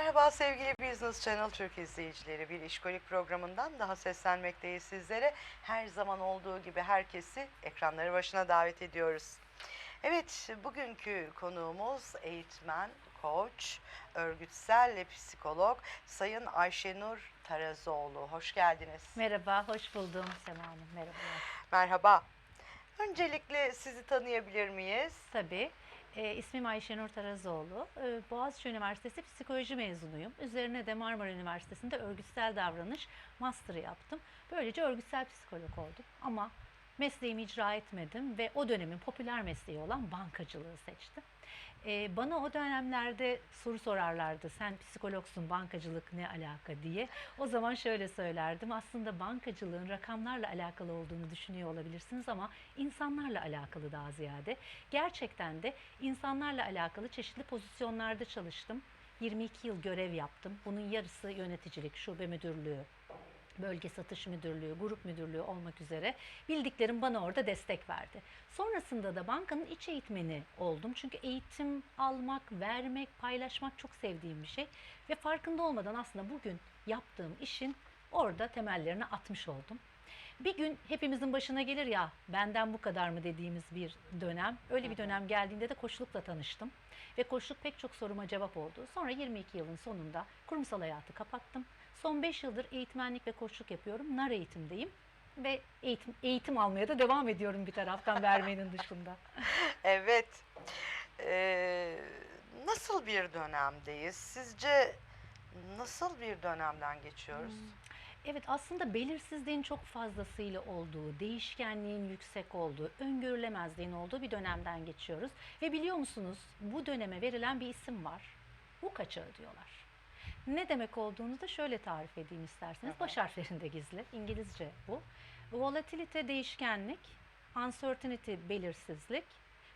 Merhaba sevgili Business Channel Türk izleyicileri. Bir işkolik programından daha seslenmekteyiz sizlere. Her zaman olduğu gibi herkesi ekranları başına davet ediyoruz. Evet, bugünkü konuğumuz eğitmen, koç, örgütsel ve psikolog Sayın Ayşenur Tarazoğlu. Hoş geldiniz. Merhaba, hoş buldum Sema Hanım. Merhabalar. Merhaba. Öncelikle sizi tanıyabilir miyiz? Tabii. E, ismim Ayşenur Tarazoğlu. E, Boğaziçi Üniversitesi psikoloji mezunuyum. Üzerine de Marmara Üniversitesi'nde örgütsel davranış master'ı yaptım. Böylece örgütsel psikolog oldum. Ama mesleğimi icra etmedim ve o dönemin popüler mesleği olan bankacılığı seçtim. E, bana o dönemlerde soru sorarlardı. Sen psikologsun, bankacılık ne alaka diye. O zaman şöyle söylerdim. Aslında bankacılığın rakamlarla alakalı olduğunu düşünüyor olabilirsiniz ama insanlarla alakalı daha ziyade. Gerçekten de insanlarla alakalı çeşitli pozisyonlarda çalıştım. 22 yıl görev yaptım. Bunun yarısı yöneticilik, şube müdürlüğü, bölge satış müdürlüğü, grup müdürlüğü olmak üzere bildiklerim bana orada destek verdi. Sonrasında da bankanın iç eğitmeni oldum. Çünkü eğitim almak, vermek, paylaşmak çok sevdiğim bir şey. Ve farkında olmadan aslında bugün yaptığım işin orada temellerini atmış oldum. Bir gün hepimizin başına gelir ya benden bu kadar mı dediğimiz bir dönem. Öyle bir dönem geldiğinde de koçlukla tanıştım. Ve koçluk pek çok soruma cevap oldu. Sonra 22 yılın sonunda kurumsal hayatı kapattım. Son 5 yıldır eğitmenlik ve koçluk yapıyorum. NAR eğitimdeyim. Ve eğitim, eğitim almaya da devam ediyorum bir taraftan vermenin dışında. Evet. Ee, nasıl bir dönemdeyiz? Sizce nasıl bir dönemden geçiyoruz? Evet aslında belirsizliğin çok fazlasıyla olduğu, değişkenliğin yüksek olduğu, öngörülemezliğin olduğu bir dönemden geçiyoruz. Ve biliyor musunuz bu döneme verilen bir isim var. Bu kaçağı diyorlar. Ne demek olduğunu da şöyle tarif edeyim isterseniz. Baş harflerinde gizli. İngilizce bu. Volatility değişkenlik, uncertainty belirsizlik,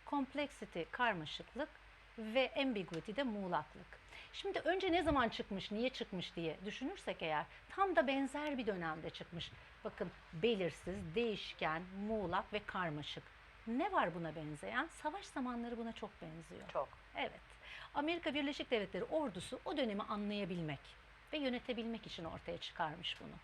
complexity karmaşıklık ve ambiguity de muğlaklık. Şimdi önce ne zaman çıkmış, niye çıkmış diye düşünürsek eğer tam da benzer bir dönemde çıkmış. Bakın belirsiz, değişken, muğlak ve karmaşık. Ne var buna benzeyen? Savaş zamanları buna çok benziyor. Çok. Evet. Amerika Birleşik Devletleri ordusu o dönemi anlayabilmek ve yönetebilmek için ortaya çıkarmış bunu.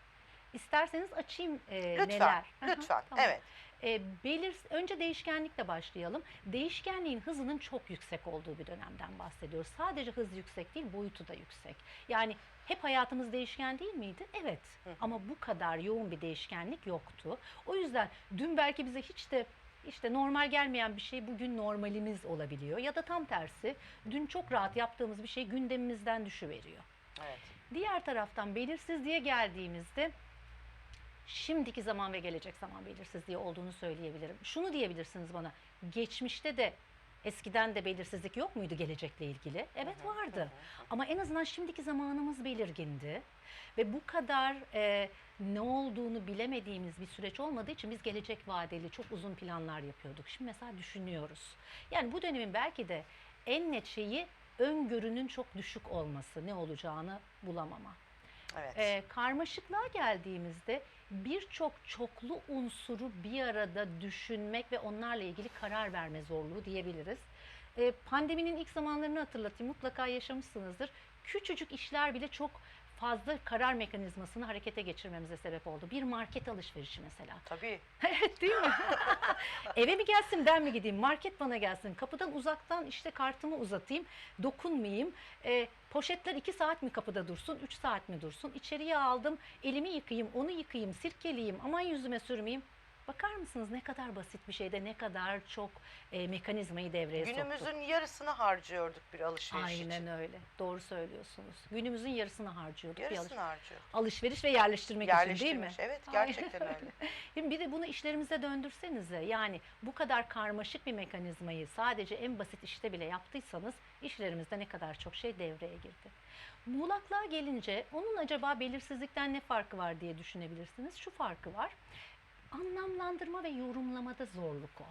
İsterseniz açayım e, Lütfen, neler. Hı hı, lütfen. tamam. Evet. E, belir, önce değişkenlikle başlayalım. Değişkenliğin hızının çok yüksek olduğu bir dönemden bahsediyoruz. Sadece hız yüksek değil, boyutu da yüksek. Yani hep hayatımız değişken değil miydi? Evet. Ama bu kadar yoğun bir değişkenlik yoktu. O yüzden dün belki bize hiç de işte normal gelmeyen bir şey bugün normalimiz olabiliyor. Ya da tam tersi dün çok rahat yaptığımız bir şey gündemimizden düşüveriyor. Evet. Diğer taraftan belirsizliğe geldiğimizde şimdiki zaman ve gelecek zaman belirsizliği olduğunu söyleyebilirim. Şunu diyebilirsiniz bana. Geçmişte de eskiden de belirsizlik yok muydu gelecekle ilgili? Evet vardı. Ama en azından şimdiki zamanımız belirgindi. Ve bu kadar e, ne olduğunu bilemediğimiz bir süreç olmadığı için biz gelecek vadeli çok uzun planlar yapıyorduk. Şimdi mesela düşünüyoruz. Yani bu dönemin belki de en net şeyi öngörünün çok düşük olması, ne olacağını bulamama. Evet. Ee, karmaşıklığa geldiğimizde birçok çoklu unsuru bir arada düşünmek ve onlarla ilgili karar verme zorluğu diyebiliriz. Ee, pandeminin ilk zamanlarını hatırlatayım mutlaka yaşamışsınızdır. Küçücük işler bile çok fazla karar mekanizmasını harekete geçirmemize sebep oldu. Bir market alışverişi mesela. Tabii. Evet değil mi? Eve mi gelsin ben mi gideyim? Market bana gelsin. Kapıdan uzaktan işte kartımı uzatayım. Dokunmayayım. E, poşetler iki saat mi kapıda dursun? Üç saat mi dursun? İçeriye aldım. Elimi yıkayayım, onu yıkayayım, sirkeleyeyim. Aman yüzüme sürmeyeyim. Bakar mısınız ne kadar basit bir şeyde ne kadar çok e, mekanizmayı devreye soktuk. Günümüzün yarısını harcıyorduk bir alışveriş için. Aynen öyle. Doğru söylüyorsunuz. Günümüzün yarısını harcıyorduk. bir alış- Yarısını harcıyorduk. alışveriş ve yerleştirmek için değil mi? Evet Aynen. gerçekten öyle. Şimdi bir de bunu işlerimize döndürsenize yani bu kadar karmaşık bir mekanizmayı sadece en basit işte bile yaptıysanız işlerimizde ne kadar çok şey devreye girdi. Muğlaklığa gelince onun acaba belirsizlikten ne farkı var diye düşünebilirsiniz. Şu farkı var. Anlamlandırma ve yorumlamada zorluk o.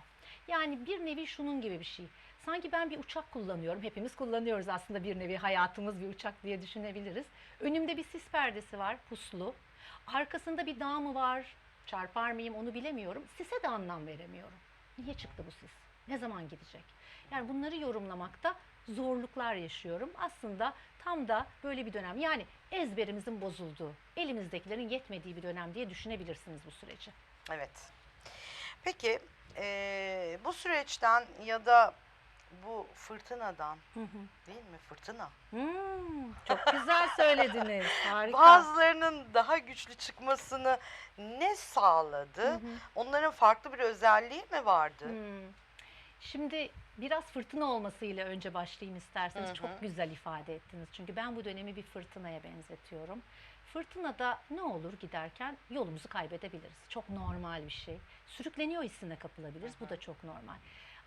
Yani bir nevi şunun gibi bir şey. Sanki ben bir uçak kullanıyorum. Hepimiz kullanıyoruz aslında bir nevi hayatımız bir uçak diye düşünebiliriz. Önümde bir sis perdesi var, puslu. Arkasında bir dağ mı var, çarpar mıyım onu bilemiyorum. Sise de anlam veremiyorum. Niye çıktı bu sis? Ne zaman gidecek? Yani bunları yorumlamakta zorluklar yaşıyorum. Aslında tam da böyle bir dönem. Yani ezberimizin bozulduğu, elimizdekilerin yetmediği bir dönem diye düşünebilirsiniz bu süreci. Evet. Peki eee, bu süreçten ya da bu fırtınadan değil mi fırtına? Hmm, çok güzel söylediniz. Harika. Bazılarının daha güçlü çıkmasını ne sağladı? Hı hı. Onların farklı bir özelliği mi vardı? Hmm. Şimdi biraz fırtına olmasıyla önce başlayayım isterseniz. Hı hı. Çok güzel ifade ettiniz. Çünkü ben bu dönemi bir fırtınaya benzetiyorum. Fırtınada ne olur giderken yolumuzu kaybedebiliriz. Çok normal bir şey. Sürükleniyor hissine kapılabiliriz. Bu da çok normal.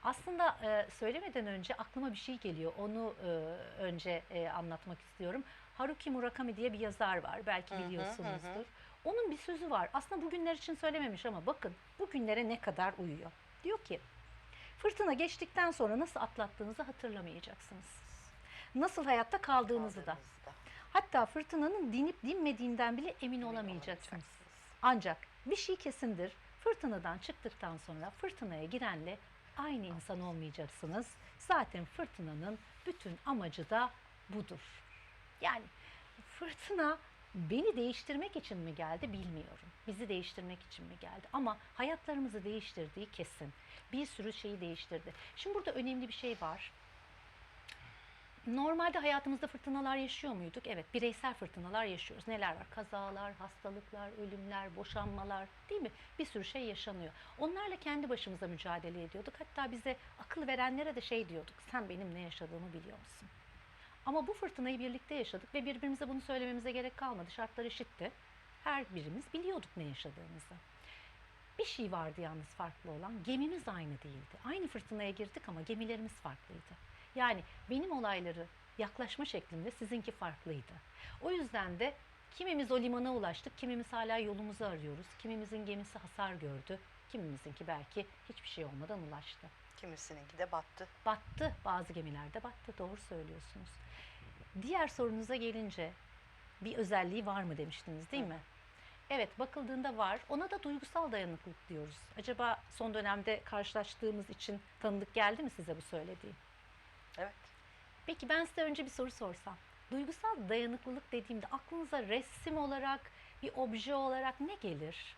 Aslında e, söylemeden önce aklıma bir şey geliyor. Onu e, önce e, anlatmak istiyorum. Haruki Murakami diye bir yazar var. Belki Hı hı, hı hı. biliyorsunuzdur. Onun bir sözü var. Aslında bugünler için söylememiş ama bakın bugünlere ne kadar uyuyor. Diyor ki fırtına geçtikten sonra nasıl atlattığınızı hatırlamayacaksınız. Nasıl hayatta kaldığınızı da. Hatta fırtınanın dinip dinmediğinden bile emin emin olamayacaksınız. Ancak bir şey kesindir. Fırtınadan çıktıktan sonra fırtınaya girenle aynı insan olmayacaksınız. Zaten fırtınanın bütün amacı da budur. Yani fırtına beni değiştirmek için mi geldi bilmiyorum. Bizi değiştirmek için mi geldi? Ama hayatlarımızı değiştirdiği kesin. Bir sürü şeyi değiştirdi. Şimdi burada önemli bir şey var. Normalde hayatımızda fırtınalar yaşıyor muyduk? Evet, bireysel fırtınalar yaşıyoruz. Neler var? Kazalar, hastalıklar, ölümler, boşanmalar, değil mi? Bir sürü şey yaşanıyor. Onlarla kendi başımıza mücadele ediyorduk. Hatta bize akıl verenlere de şey diyorduk. Sen benim ne yaşadığımı biliyor musun? Ama bu fırtınayı birlikte yaşadık ve birbirimize bunu söylememize gerek kalmadı. Şartlar eşitti. Her birimiz biliyorduk ne yaşadığımızı. Bir şey vardı yalnız farklı olan. Gemimiz aynı değildi. Aynı fırtınaya girdik ama gemilerimiz farklıydı. Yani benim olayları yaklaşma şeklimde sizinki farklıydı. O yüzden de kimimiz o limana ulaştık, kimimiz hala yolumuzu arıyoruz. Kimimizin gemisi hasar gördü, kimimizinki belki hiçbir şey olmadan ulaştı. Kimisininki de battı. Battı, bazı gemilerde battı, doğru söylüyorsunuz. Diğer sorunuza gelince bir özelliği var mı demiştiniz değil mi? Evet bakıldığında var. Ona da duygusal dayanıklılık diyoruz. Acaba son dönemde karşılaştığımız için tanıdık geldi mi size bu söylediğim? Evet. Peki ben size önce bir soru sorsam. Duygusal dayanıklılık dediğimde aklınıza resim olarak, bir obje olarak ne gelir?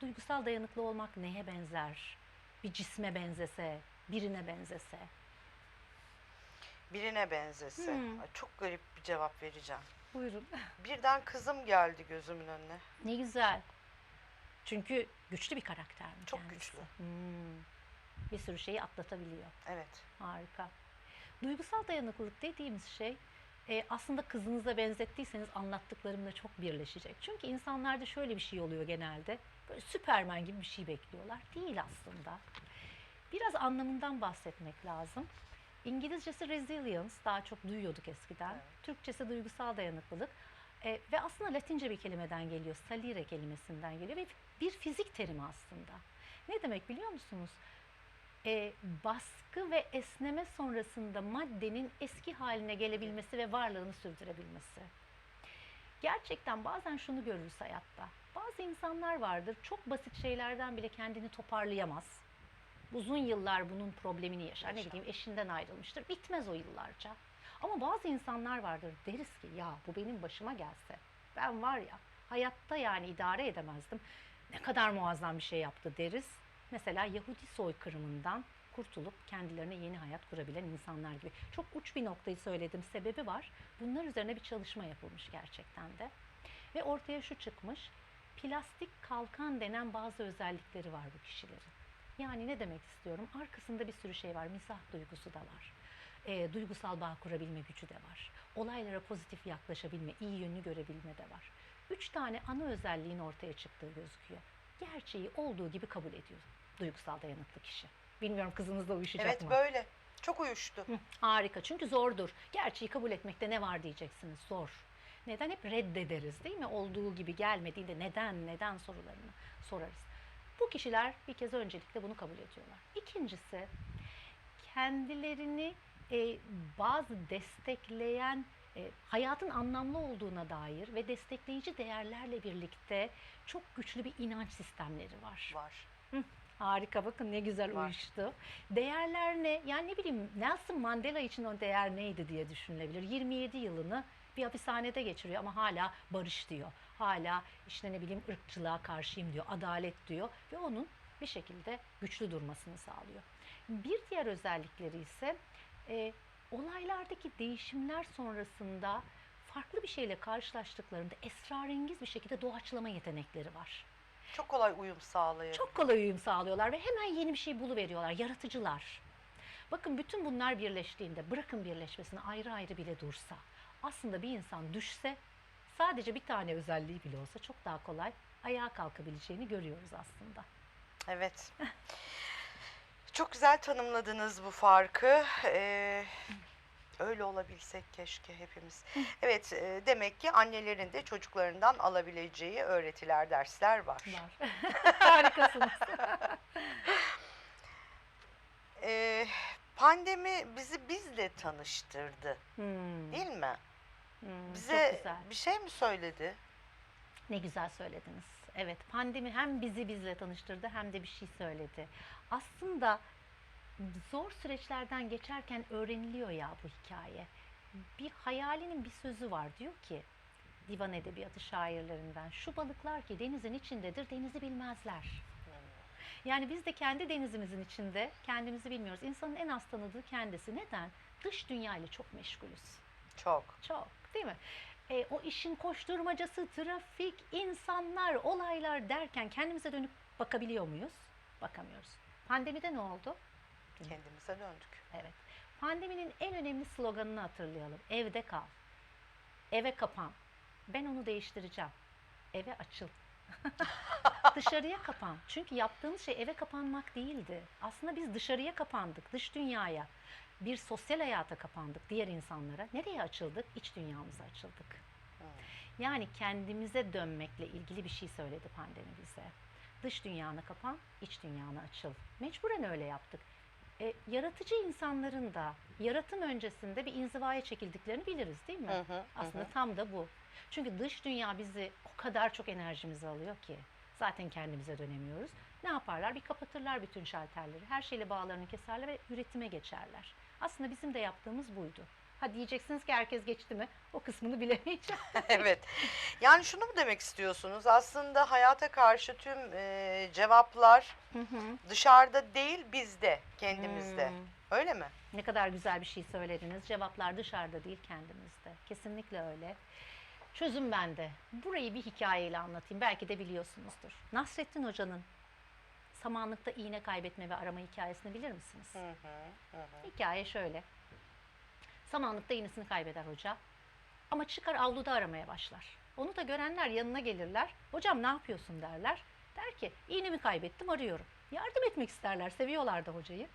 Duygusal dayanıklı olmak neye benzer? Bir cisme benzese, birine benzese. Birine benzese. Hmm. Ay, Çok garip bir cevap vereceğim. Buyurun. Birden kızım geldi gözümün önüne. Ne güzel. Çünkü güçlü bir karakter mi Çok kendisi? güçlü. Hmm. Bir sürü şeyi atlatabiliyor. Evet. Harika. Duygusal dayanıklılık dediğimiz şey e, aslında kızınıza benzettiyseniz anlattıklarımla çok birleşecek. Çünkü insanlarda şöyle bir şey oluyor genelde. Böyle Süpermen gibi bir şey bekliyorlar. Değil aslında. Biraz anlamından bahsetmek lazım. İngilizcesi resilience daha çok duyuyorduk eskiden. Evet. Türkçesi duygusal dayanıklılık. E, ve aslında Latince bir kelimeden geliyor. Salire kelimesinden geliyor ve bir fizik terimi aslında. Ne demek biliyor musunuz? E, baskı ve esneme sonrasında maddenin eski haline gelebilmesi ve varlığını sürdürebilmesi. Gerçekten bazen şunu görürüz hayatta. Bazı insanlar vardır çok basit şeylerden bile kendini toparlayamaz. Uzun yıllar bunun problemini yaşar. Ne bileyim eşinden ayrılmıştır. Bitmez o yıllarca. Ama bazı insanlar vardır deriz ki ya bu benim başıma gelse. Ben var ya hayatta yani idare edemezdim. Ne kadar muazzam bir şey yaptı deriz. Mesela Yahudi soykırımından kurtulup kendilerine yeni hayat kurabilen insanlar gibi. Çok uç bir noktayı söyledim. Sebebi var. Bunlar üzerine bir çalışma yapılmış gerçekten de. Ve ortaya şu çıkmış. Plastik kalkan denen bazı özellikleri var bu kişilerin. Yani ne demek istiyorum? Arkasında bir sürü şey var. Mizah duygusu da var. E, duygusal bağ kurabilme gücü de var. Olaylara pozitif yaklaşabilme, iyi yönünü görebilme de var. Üç tane ana özelliğin ortaya çıktığı gözüküyor. Gerçeği olduğu gibi kabul ediyor duygusal dayanıklı kişi. Bilmiyorum kızınızla uyuşacak Evet mı? böyle. Çok uyuştu. Hı, harika çünkü zordur. Gerçeği kabul etmekte ne var diyeceksiniz zor. Neden hep reddederiz değil mi? Olduğu gibi gelmediğinde neden neden sorularını sorarız. Bu kişiler bir kez öncelikle bunu kabul ediyorlar. İkincisi kendilerini e, bazı destekleyen e, hayatın anlamlı olduğuna dair ve destekleyici değerlerle birlikte çok güçlü bir inanç sistemleri var. Var. Harika bakın ne güzel Var. uyuştu. Değerler ne? Yani ne bileyim Nelson Mandela için o değer neydi diye düşünülebilir. 27 yılını bir hapishanede geçiriyor ama hala barış diyor. Hala işte ne bileyim ırkçılığa karşıyım diyor, adalet diyor ve onun bir şekilde güçlü durmasını sağlıyor. Bir diğer özellikleri ise e, olaylardaki değişimler sonrasında farklı bir şeyle karşılaştıklarında esrarengiz bir şekilde doğaçlama yetenekleri var. Çok kolay uyum sağlayabilir. Çok kolay uyum sağlıyorlar ve hemen yeni bir şey buluveriyorlar. Yaratıcılar. Bakın bütün bunlar birleştiğinde bırakın birleşmesini ayrı ayrı bile dursa aslında bir insan düşse sadece bir tane özelliği bile olsa çok daha kolay ayağa kalkabileceğini görüyoruz aslında. Evet. Çok güzel tanımladınız bu farkı. Ee, öyle olabilsek keşke hepimiz. Evet, e, demek ki annelerin de çocuklarından alabileceği öğretiler, dersler var. Var. Harikasınız. Ee, pandemi bizi bizle tanıştırdı, Hmm, değil mi? hmm, çok Bize güzel. bir şey mi söyledi? Ne güzel söylediniz. Evet, pandemi hem bizi bizle tanıştırdı hem de bir şey söyledi. Aslında zor süreçlerden geçerken öğreniliyor ya bu hikaye. Bir hayalinin bir sözü var diyor ki divan edebiyatı şairlerinden şu balıklar ki denizin içindedir denizi bilmezler. Yani biz de kendi denizimizin içinde kendimizi bilmiyoruz. İnsanın en az tanıdığı kendisi. Neden? Dış dünya ile çok meşgulüz. Çok. Çok değil mi? E, o işin koşturmacası, trafik, insanlar, olaylar derken kendimize dönüp bakabiliyor muyuz? Bakamıyoruz. Pandemide ne oldu? Kendimize döndük. Evet. Pandeminin en önemli sloganını hatırlayalım. Evde kal. Eve kapan. Ben onu değiştireceğim. Eve açıl. dışarıya kapan. Çünkü yaptığımız şey eve kapanmak değildi. Aslında biz dışarıya kapandık, dış dünyaya. Bir sosyal hayata kapandık diğer insanlara. Nereye açıldık? İç dünyamıza açıldık. Yani kendimize dönmekle ilgili bir şey söyledi pandemi bize. Dış dünyana kapan, iç dünyana açıl. Mecburen öyle yaptık. E, yaratıcı insanların da yaratım öncesinde bir inzivaya çekildiklerini biliriz değil mi? Hı hı, Aslında hı. tam da bu. Çünkü dış dünya bizi o kadar çok enerjimizi alıyor ki zaten kendimize dönemiyoruz. Ne yaparlar? Bir kapatırlar bütün şalterleri. Her şeyle bağlarını keserler ve üretime geçerler. Aslında bizim de yaptığımız buydu. Ha diyeceksiniz ki herkes geçti mi? O kısmını bilemeyeceğim. evet. Yani şunu mu demek istiyorsunuz? Aslında hayata karşı tüm e, cevaplar dışarıda değil bizde, kendimizde. Hmm. Öyle mi? Ne kadar güzel bir şey söylediniz. Cevaplar dışarıda değil kendimizde. Kesinlikle öyle. Çözüm bende. Burayı bir hikayeyle anlatayım. Belki de biliyorsunuzdur. Nasrettin Hoca'nın samanlıkta iğne kaybetme ve arama hikayesini bilir misiniz? Hı hı, hı hı. Hikaye şöyle. Samanlıkta iğnesini kaybeder hoca. Ama çıkar avluda aramaya başlar. Onu da görenler yanına gelirler. Hocam ne yapıyorsun derler. Der ki iğnemi kaybettim arıyorum. Yardım etmek isterler. Seviyorlar da hocayı.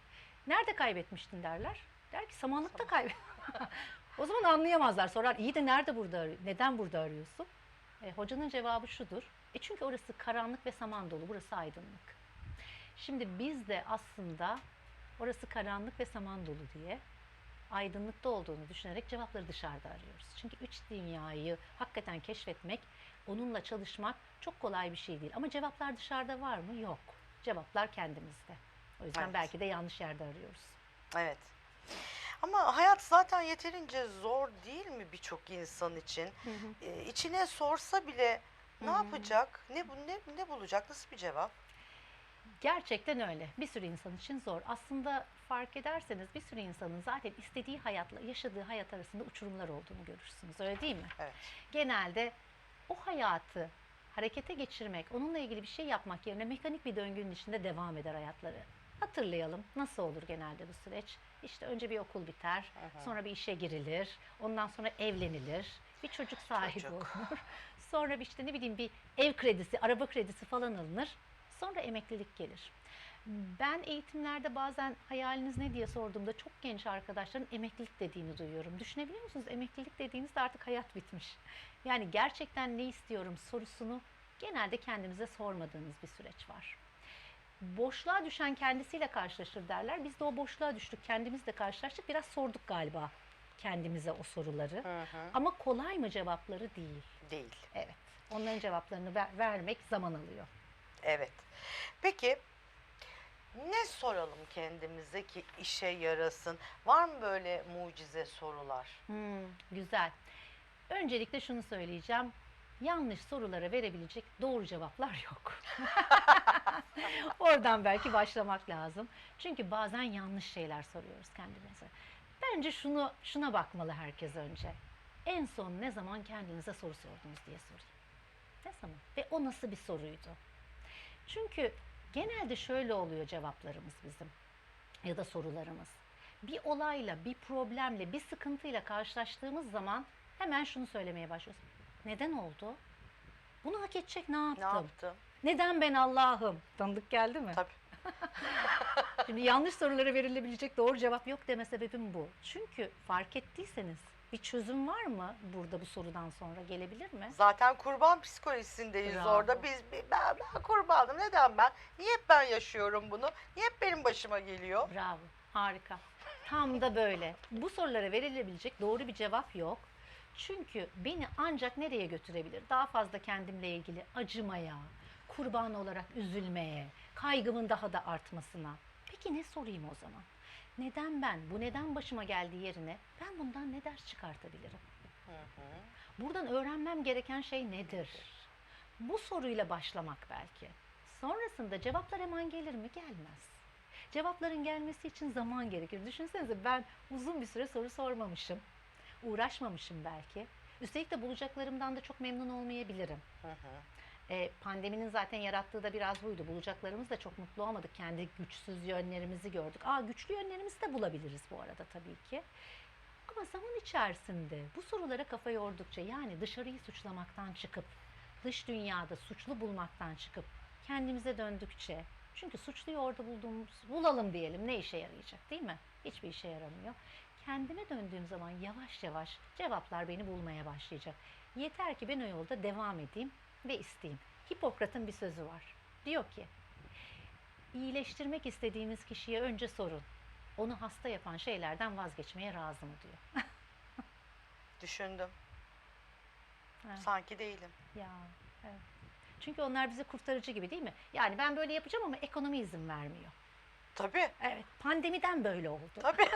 Nerede kaybetmiştin derler. Der ki samanlıkta kaybet. o zaman anlayamazlar. Sorar iyi de nerede burada? Neden burada arıyorsun? E, hocanın cevabı şudur. E çünkü orası karanlık ve saman dolu. Burası aydınlık. Şimdi biz de aslında orası karanlık ve saman dolu diye aydınlıkta olduğunu düşünerek cevapları dışarıda arıyoruz. Çünkü üç dünyayı hakikaten keşfetmek, onunla çalışmak çok kolay bir şey değil. Ama cevaplar dışarıda var mı? Yok. Cevaplar kendimizde. O yüzden Evet. belki de yanlış yerde arıyoruz. Evet. Ama hayat zaten yeterince zor değil mi birçok insan için? E, içine sorsa bile ne yapacak? Ne bu ne ne bulacak? Nasıl bir cevap? Gerçekten öyle. Bir sürü insan için zor. Aslında fark ederseniz bir sürü insanın zaten istediği hayatla yaşadığı hayat arasında uçurumlar olduğunu görürsünüz. Öyle değil mi? Evet. Genelde o hayatı harekete geçirmek, onunla ilgili bir şey yapmak yerine mekanik bir döngünün içinde devam eder hayatları. Hatırlayalım nasıl olur genelde bu süreç? İşte önce bir okul biter, sonra bir işe girilir, ondan sonra evlenilir, bir çocuk sahibi Çocuk. olur. Sonra bir işte ne bileyim bir ev kredisi, araba kredisi falan alınır. Sonra emeklilik gelir. Ben eğitimlerde bazen hayaliniz ne diye sorduğumda çok genç arkadaşların emeklilik dediğini duyuyorum. Düşünebiliyor musunuz? Emeklilik dediğinizde artık hayat bitmiş. Yani gerçekten ne istiyorum sorusunu genelde kendimize sormadığınız bir süreç var. Boşluğa düşen kendisiyle karşılaşır derler. Biz de o boşluğa düştük, kendimizle karşılaştık. Biraz sorduk galiba kendimize o soruları. Hı hı. Ama kolay mı cevapları değil. Değil. Evet. Onların cevaplarını ver- vermek zaman alıyor. Evet. Peki Ne soralım kendimize ki işe yarasın? Var mı böyle mucize sorular? Hmm, güzel. Öncelikle şunu söyleyeceğim. Yanlış sorulara verebilecek doğru cevaplar yok. Oradan belki başlamak lazım. Çünkü bazen yanlış şeyler soruyoruz kendimize. Bence şunu şuna bakmalı herkes önce. En son ne zaman kendinize soru sordunuz diye sorayım. Ne zaman? Ve o nasıl bir soruydu? Çünkü genelde şöyle oluyor cevaplarımız bizim ya da sorularımız. Bir olayla, bir problemle, bir sıkıntıyla karşılaştığımız zaman hemen şunu söylemeye başlıyoruz. Neden oldu? Bunu hak edecek ne yaptım? Ne yaptım? Neden ben Allah'ım? Tanıdık geldi mi? Tabii. Şimdi yanlış sorulara verilebilecek doğru cevap yok deme sebebim bu. Çünkü fark ettiyseniz bir çözüm var mı burada bu sorudan sonra gelebilir mi? Zaten kurban psikolojisindeyiz Bravo. orada. Biz ben, ben kurbanım. Neden ben? Niye hep ben yaşıyorum bunu? Niye hep benim başıma geliyor? Bravo, harika. Tam da böyle. Bu sorulara verilebilecek doğru bir cevap yok. Çünkü beni ancak nereye götürebilir? Daha fazla kendimle ilgili acımaya, kurban olarak üzülmeye, kaygımın daha da artmasına. Peki ne sorayım o zaman? Neden ben, bu neden başıma geldi yerine ben bundan ne ders çıkartabilirim? Hı hı. Buradan öğrenmem gereken şey nedir? Bu soruyla başlamak belki. Sonrasında cevaplar hemen gelir mi? Gelmez. Cevapların gelmesi için zaman gerekir. Düşünsenize ben uzun bir süre soru sormamışım. Uğraşmamışım belki. Üstelik de bulacaklarımdan da çok memnun olmayabilirim. Hı hı. E, pandeminin zaten yarattığı da biraz buydu. Bulacaklarımız da çok mutlu olmadık. Kendi güçsüz yönlerimizi gördük. Aa güçlü yönlerimizi de bulabiliriz bu arada tabii ki. Ama zaman içerisinde bu sorulara kafa yordukça yani dışarıyı suçlamaktan çıkıp dış dünyada suçlu bulmaktan çıkıp kendimize döndükçe çünkü suçluyu orada bulduğumuz bulalım diyelim ne işe yarayacak değil mi? Hiçbir işe yaramıyor. Kendime döndüğüm zaman yavaş yavaş cevaplar beni bulmaya başlayacak. Yeter ki ben o yolda devam edeyim ve isteyeyim. Hipokrat'ın bir sözü var. Diyor ki, iyileştirmek istediğimiz kişiye önce sorun. Onu hasta yapan şeylerden vazgeçmeye razı mı diyor. Düşündüm. Evet. Sanki değilim. Ya, evet. Çünkü onlar bize kurtarıcı gibi değil mi? Yani ben böyle yapacağım ama ekonomi izin vermiyor. Tabii. Evet, pandemiden böyle oldu. Tabii.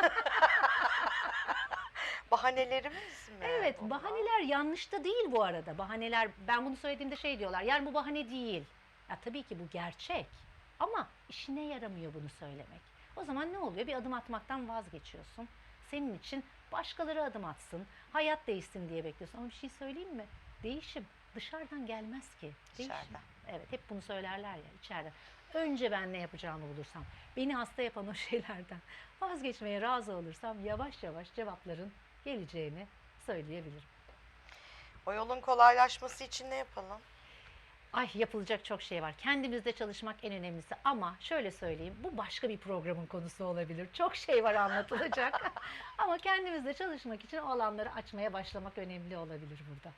Bahanelerimiz mi? Evet, bunlar? bahaneler yanlış da değil bu arada. Bahaneler, ben bunu söylediğimde şey diyorlar, yani bu bahane değil. Ya tabii ki bu gerçek. Ama işine yaramıyor bunu söylemek. O zaman ne oluyor? Bir adım atmaktan vazgeçiyorsun. Senin için başkaları adım atsın, hayat değişsin diye bekliyorsun. Ama bir şey söyleyeyim mi? Değişim dışarıdan gelmez ki. Değişim. İçeriden. Evet, hep bunu söylerler ya içeriden. Önce ben ne yapacağımı bulursam, beni hasta yapan o şeylerden vazgeçmeye razı olursam yavaş yavaş cevapların geleceğini söyleyebilirim. O yolun kolaylaşması için ne yapalım? Ay yapılacak çok şey var. Kendimizde çalışmak en önemlisi ama şöyle söyleyeyim bu başka bir programın konusu olabilir. Çok şey var anlatılacak. ama kendimizde çalışmak için o alanları açmaya başlamak önemli olabilir burada.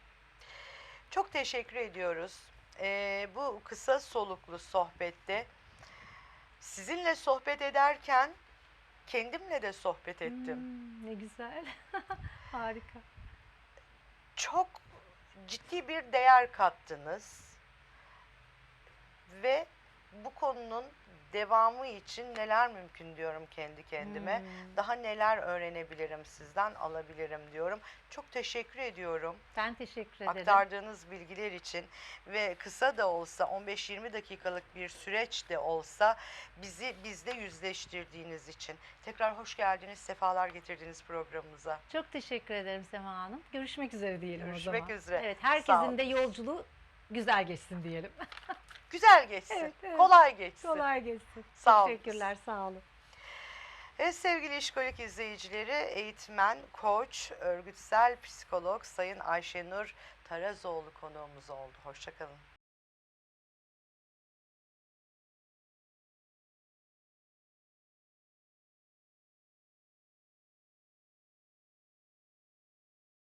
Çok teşekkür ediyoruz. Ee, bu kısa soluklu sohbette sizinle sohbet ederken kendimle de sohbet ettim. Hmm, ne güzel. Harika. Çok ciddi bir değer kattınız. Ve bu konunun devamı için neler mümkün diyorum kendi kendime. Hmm. Daha neler öğrenebilirim sizden alabilirim diyorum. Çok teşekkür ediyorum. Ben teşekkür ederim. aktardığınız bilgiler için ve kısa da olsa 15-20 dakikalık bir süreç de olsa bizi bizde yüzleştirdiğiniz için tekrar hoş geldiniz, sefalar getirdiniz programımıza. Çok teşekkür ederim Sema Hanım. Görüşmek üzere diyelim Görüşmek o zaman. üzere. Evet, herkesin de yolculuğu güzel geçsin diyelim. Güzel geçsin, Evet, evet. kolay geçsin. Kolay geçsin. Sağ olun. Teşekkürler, sağ olun. Evet sevgili işkolik izleyicileri, eğitmen, koç, örgütsel psikolog Sayın Ayşenur Tarazoğlu konuğumuz oldu. Hoşçakalın.